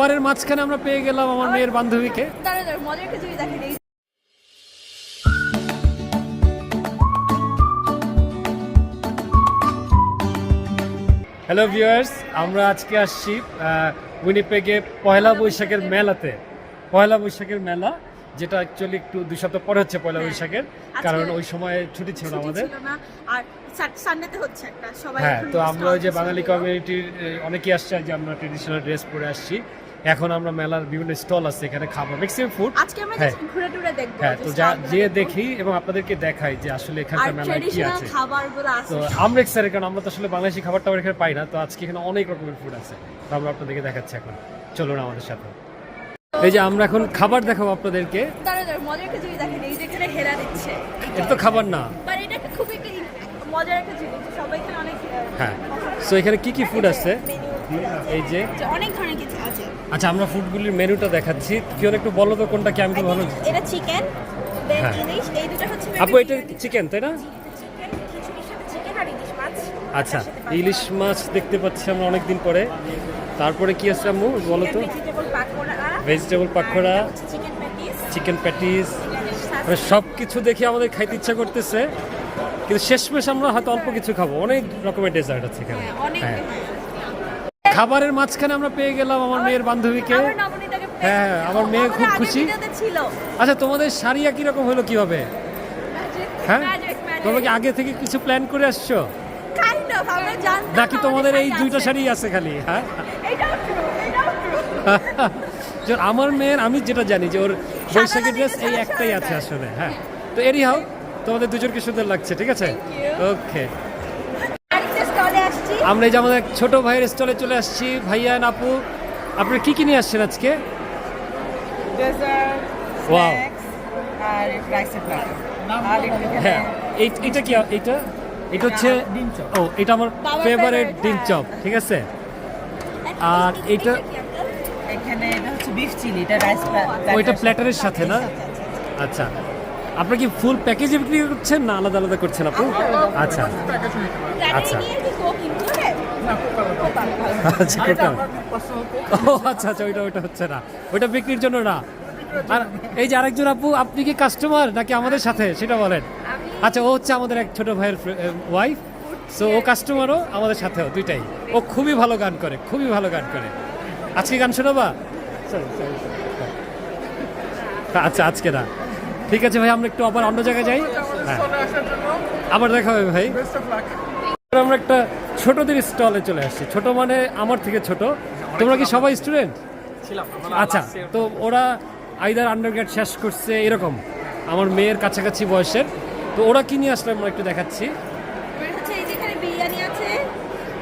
খাবারের মাঝখানে আমরা পেয়ে গেলাম আমার মেয়ের বান্ধবীকে। মজার দেখেন হ্যালো ভিউয়ার্স আমরা আজকে আসছি উইনিপেগে পয়লা বৈশাখের মেলাতে। পয়লা বৈশাখের মেলা যেটা অ্যাকচুয়ালি একটু দুই সপ্তাহ পরে হচ্ছে পয়লা বৈশাখের কারণ ওই সময় ছুটি ছিল না আমাদের। হ্যাঁ তো আমরা ওই যে বাঙালি কমিউনিটির অনেকেই আসছে যে আমরা ট্রেডিশনাল ড্রেস পরে আসছি। এখন আমরা মেলার বিভিন্ন স্টল আছে এখানে খাবার ম্যাক্সিমাম ফুড আজকে আমরা হ্যাঁ। ঘুরে টুরে দেখব হ্যাঁ তো যা যে দেখি এবং আপনাদেরকে দেখাই যে আসলে এখানকার মেলায় কি আছে। খাবারগুলো আছে। তো আমরা এক্সাইটেড কারণ আমরা তো আসলে বাংলাদেশি খাবার টাবার এখানে পাই না তো আজকে এখানে অনেক রকমের ফুড আছে। তো আমরা আপনাদেরকে দেখাচ্ছি এখন। চলুন আমাদের সাথে। এই যে আমরা এখন খাবার দেখাবো আপনাদেরকে। মজার একটা জিনিস দেখেন এই যে এখানে হেরা দিচ্ছে। এটা তো খাবার না। এটা খুব একটা মজার একটা জিনিস সবাই এখানে অনেক হ্যাঁ। সো এখানে কি কি ফুড আছে? এই যে। অনেক ধরনের কিছু আছে। আচ্ছা আমরা ফুডগুলির মেনুটা দেখাচ্ছি। কেউ একটু বলো তো কোনটা কি আমি তো ভালো এটা চিকেন হ্যাঁ। হচ্ছে আপু এটা চিকেন তাই না? চিকেন চিকেন আচ্ছা ইলিশ মাছ দেখতে পাচ্ছি আমরা অনেকদিন পরে। তারপরে কি আছে আম্মু বলো তো? ভেজিটেবল পাকোড়া চিকেন প্যাটিস মানে সব কিছু দেখে আমাদের খাইতে ইচ্ছা করতেছে। কিন্তু শেষমেশ আমরা হয়তো অল্প কিছু খাব। অনেক রকমের ডেজার্ট আছে এখানে। হ্যাঁ খাবারের মাঝখানে আমরা পেয়ে গেলাম আমার মেয়ের বান্ধবীকে। হ্যাঁ, হ্যাঁ, আমার মেয়ে খুব খুশি। আচ্ছা তোমাদের শাড়ি একই রকম হলো কীভাবে? হ্যাঁ? তোমরা কি আগে থেকে কিছু প্ল্যান করে আসছো? নাকি তোমাদের এই দুইটা শাড়ি আছে খালি হ্যাঁ? আমার মেয়ের আমি যেটা জানি যে ওর বৈশাখী ড্রেস এই একটাই আছে আসলে হ্যাঁ। তো এরই হাও তোমাদের দুজনকে সুন্দর লাগছে ঠিক আছে? ওকে আমরা এই যে আমাদের এক ছোট ভাইয়ের স্টলে চলে আসছি। ভাইয়া আপু আপনারা কি কি নিয়ে আসছেন আজকে? এখানে হ্যাঁ এই এটা কি এটা? এটা হচ্ছে ও এটা আমার ফেভারিট ডিম হ্যাঁ। চপ ঠিক আছে? আর এটা আপনার? এটা হচ্ছে বিফ চিলি এটা রাইস ওইটা প্ল্যাটারের সাথে। না? আচ্ছা। আপনারা কি ফুল প্যাকেজে বিক্রি করছেন না আলাদা আলাদা করছেন আপু? আচ্ছা। আচ্ছা। আচ্ছা কোথাও ও আচ্ছা আচ্ছা ওইটা ওইটা হচ্ছে না। ওইটা বিক্রির জন্য না। আর এই যে আরেকজন আপু আপনি কি কাস্টমার নাকি আমাদের সাথে? সেটা বলেন। আচ্ছা ও হচ্ছে আমাদের এক ছোট ভাইয়ের ওয়াইফ সো ও কাস্টমারও আমাদের সাথেও দুইটাই। ও খুবই ভালো গান করে খুবই ভালো গান করে। আজকে গান শোনাবা. আচ্ছা আজকে না। ঠিক আছে ভাই আমরা একটু আবার অন্য জায়গায় যাই। হ্যাঁ। আবার দেখা হবে ভাই। আমরা একটা ছোটদের স্টলে চলে আসছি। ছোট মানে আমার থেকে ছোট। তোমরা কি সবাই স্টুডেন্ট আচ্ছা তো ওরা আইদার আন্ডারগ্রেড শেষ করছে এরকম। আমার মেয়ের কাছাকাছি বয়সের। তো ওরা কি নিয়ে আসলে আমরা একটু দেখাচ্ছি আমার হচ্ছে এই যে এখানে বিরিয়ানি আছে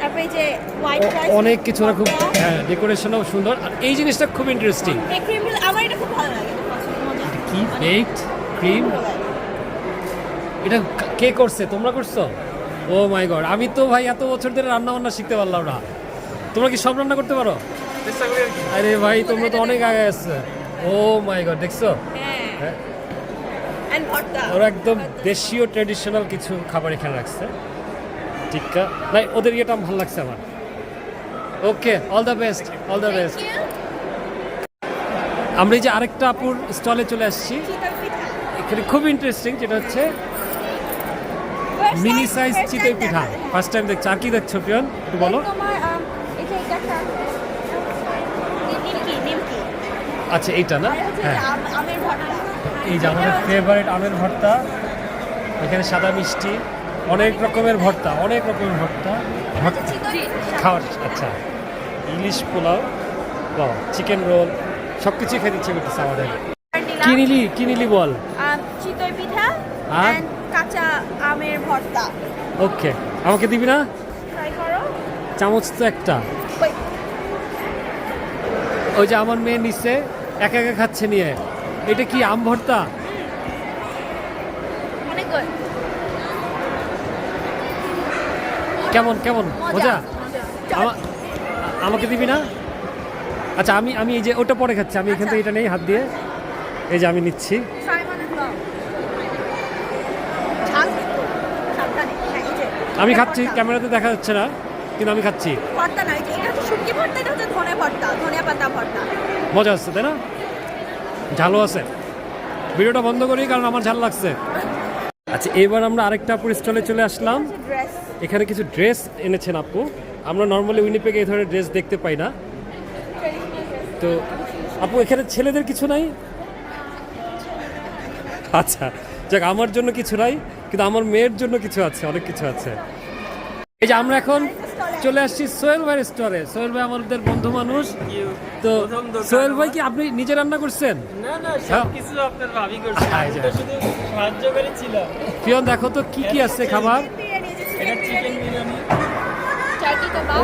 তারপরে এই যে হোয়াইট রাইস অনেক কিছু ওরা খুব হ্যাঁ ডেকোরেশনও সুন্দর। আর এই জিনিসটা খুব ইন্টারেস্টিং এই ক্রিম আমার এটা খুব ভালো লাগে কি? বেকড ক্রিম এটা কে করছে? তোমরা করছ? ও মাই গড আমি তো ভাই এত বছর ধরে রান্না বান্না শিখতে পারলাম না। তোমরা কি সব রান্না করতে পারো? আরে ভাই তোমরা তো অনেক আগে আসছে। ও মাই গড দেখছ? হ্যাঁ। হ্যাঁ। ওরা একদম দেশীয় ট্রেডিশনাল কিছু খাবার এখানে রাখছে। টিক্কা। নাই ওদের ইয়েটা ভালো লাগছে আমার। Okay all the best all the best আমরা এই যে আরেকটা আপুর স্টলে চলে আসছি। এখানে খুব ইন্টারেস্টিং যেটা হচ্ছে মিনি সাইজ চিতই পিঠা। ফার্স্ট টাইম দেখছ। আর কি দেখছ পিয়ন? একটু বলো। আচ্ছা এইটা না? হ্যাঁ। এই যে আমাদের ফেভারিট আমের ভর্তা। এখানে সাদা মিষ্টি। অনেক রকমের ভর্তা অনেক রকমের ভর্তা। ভর্তা খাওয়ার আচ্ছা। ইলিশ পোলাও বাহ চিকেন রোল সব কিছুই খেতে ইচ্ছে করতেছে আমাদের। কি নিলি কি নিলি বল? চিতই পিঠা আর? কাঁচা আমের ভর্তা। ওকে। আমাকে দিবি না? ট্রাই করো। চামচ তো একটা। ওই। ওই যে আমার মেয়ে নিচে একা একা খাচ্ছে নিয়ে। এটা কি আম ভর্তা অনেক good। কেমন কেমন? মজা মজা? আমা- আমাকে দিবি না? আচ্ছা আমি আমি এই যে ওটা পরে খাচ্ছি আমি এখান থেকে এটা নেই হাত দিয়ে। এই যে আমি নিচ্ছি। হ্যাঁ। আমি খাচ্ছি ক্যামেরাতে দেখা যাচ্ছে না কিন্তু আমি খাচ্ছি। ভর্তা না এটা হচ্ছে শুটকি ভর্তা এটা হচ্ছে ধনে ভর্তা ধনিয়া পাতা ভর্তা। মজা আসছে তাই না? ঝালও আছে। ভিডিওটা বন্ধ করি কারণ আমার ঝাল লাগছে। আচ্ছা এবার আমরা আরেকটা আপুর স্টলে চলে আসলাম। এখানে কিছু ড্রেস এনেছেন আপু। আমরা নর্মালি উইনিপেগে এই ধরনের ড্রেস দেখতে পাই না। তো আপু এখানে ছেলেদের কিছু নাই? আচ্ছা যাক আমার জন্য কিছু নাই কিন্তু আমার মেয়ের জন্য কিছু আছে অনেক কিছু আছে। এই যে আমরা এখন চলে আসছি সোহেল ভাইয়ের স্টোরে সোহেল ভাই আমাদের বন্ধু মানুষ। তো সোহেল ভাই কি আপনি নিজে রান্না করছেন? না না হ্যাঁ। সব কিছু আপনার ভাবি করছে। হ্যাঁ, সাহায্য করেছিলাম প্রিয়ন দেখো তো কি কি আছে খাবার? এটা চিকেন বিরিয়ানি।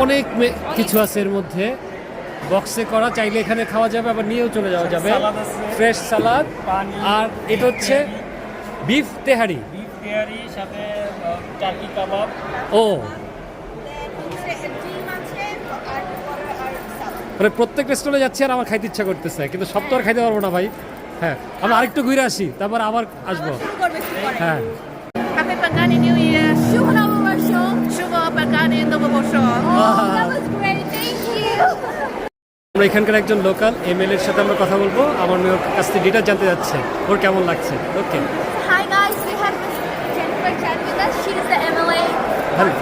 অনেক কিছু আছে এর মধ্যে। বক্সে করা চাইলে এখানে খাওয়া যাবে আবার নিয়েও চলে যাওয়া যাবে। ফ্রেশ সালাদ আর এটা হচ্ছে বিফ তেহারি। বিফ তেহারি সাথে টার্কি কাবাব ও। মানে প্রত্যেক রেস্টুরেন্টে যাচ্ছি আর আমার খাইতে ইচ্ছা করতেছে কিন্তু সব তো আর খাইতে পারব না ভাই। হ্যাঁ আমি আরেকটু ঘুরে আসি তারপর আবার আসব। হ্যাঁ। oh, আমরা এখানকার একজন লোকাল এম এল এর সাথে আমরা কথা বলব আমার মেয়ের কাছ থেকে ডিটা জানতে যাচ্ছে ওর কেমন লাগছে? ওকে হ্যাঁ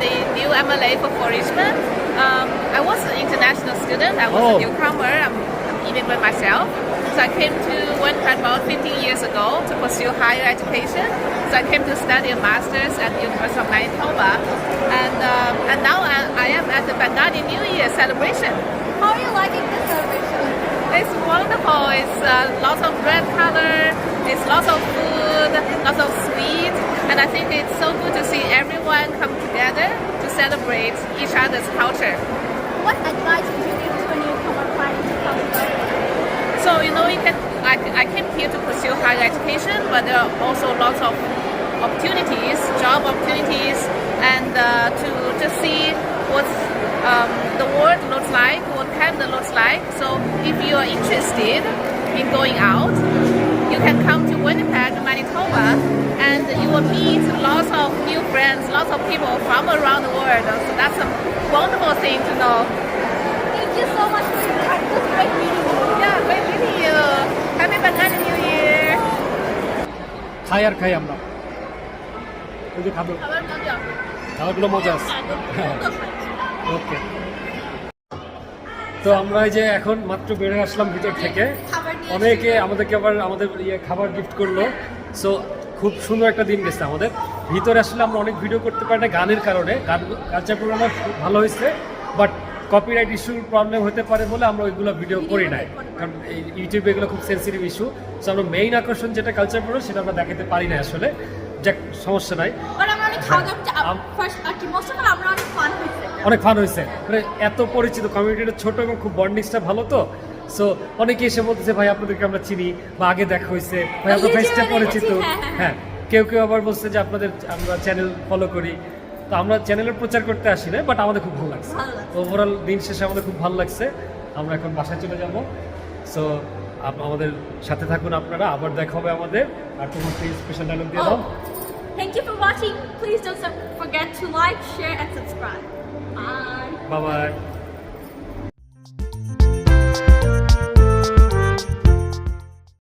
the new MLA for For Richmond. Um, I was an international student. I was Oh. a newcomer. I'm, I'm immigrant myself. So I came to Winnipeg about 15 years ago to pursue higher education. So I came to study a master's at the University of Manitoba. And, um, and now I, I am at the Pagani New Year celebration. How are you liking this celebration? It's wonderful. It's uh, lots of red color. It's lots of food, lots of sweet, and I think it's so good to see everyone come together to celebrate each other's culture. What advice would you give to a newcomer planning to come here? So you know, you can. I, I came here to pursue higher education, but there are also lots of opportunities, job opportunities, and uh, to just see what um, the world looks like, what Canada looks like. So if you are interested in going out, you can come to Winnipeg, Manitoba, and you will meet lots of new friends, lots of people from around the world. So that's a wonderful thing to know. Thank you so much for your time. It was great meeting you. Yeah, great meeting you. Happy Banana New Year. খাই আর খাই আমরা ওই যে খাবো খাবারগুলো মজা আছে ওকে তো আমরা এই যে এখন মাত্র বেরোয় আসলাম ভিতর থেকে খাবার নিয়ে অনেকে আমাদেরকে আবার আমাদের ইয়ে খাবার গিফট করল। সো খুব সুন্দর একটা দিন গেছে আমাদের। ভিতরে আসলে আমরা অনেক ভিডিও করতে পারি না গানের কারণে। গান কালচার প্রোগ্রাম ভালো হয়েছে। বাট কপিরাইট ইস্যুর প্রবলেম হতে পারে বলে আমরা ওইগুলো ভিডিও করি নাই। কারণ এই ইউটিউবে এগুলো খুব সেন্সিটিভ ইস্যু সো আমরা মেইন আকর্ষণ যেটা কালচার প্রোগ্রাম সেটা আমরা দেখাতে পারি না আসলে। যাক সমস্যা নাই। অনেক ফান অনেক ফান হয়েছে। মানে এত পরিচিত কমিউনিটিটা ছোট এবং খুব বন্ডিংসটা ভালো তো। সো অনেকে এসে বলতেছে ভাই আপনাদেরকে আমরা চিনি বা আগে দেখা হয়েছে। ভাই আপনার ফেসটা পরিচিত। হ্যাঁ, কেউ কেউ আবার বলছে যে আপনাদের আমরা চ্যানেল ফলো করি। তো আমরা চ্যানেলের প্রচার করতে আসি না বাট আমাদের খুব ভালো লাগছে। ওভারঅল দিন শেষে আমাদের খুব ভালো লাগছে। আমরা এখন বাসায় চলে যাব। সো আমাদের সাথে থাকুন আপনারা আবার দেখা হবে আমাদের। আর তোমার স্পেশাল ডায়লগ দিয়ে দাও। Oh, thank you for watching. Please don't forget to like, share, and subscribe. Bye. বাবা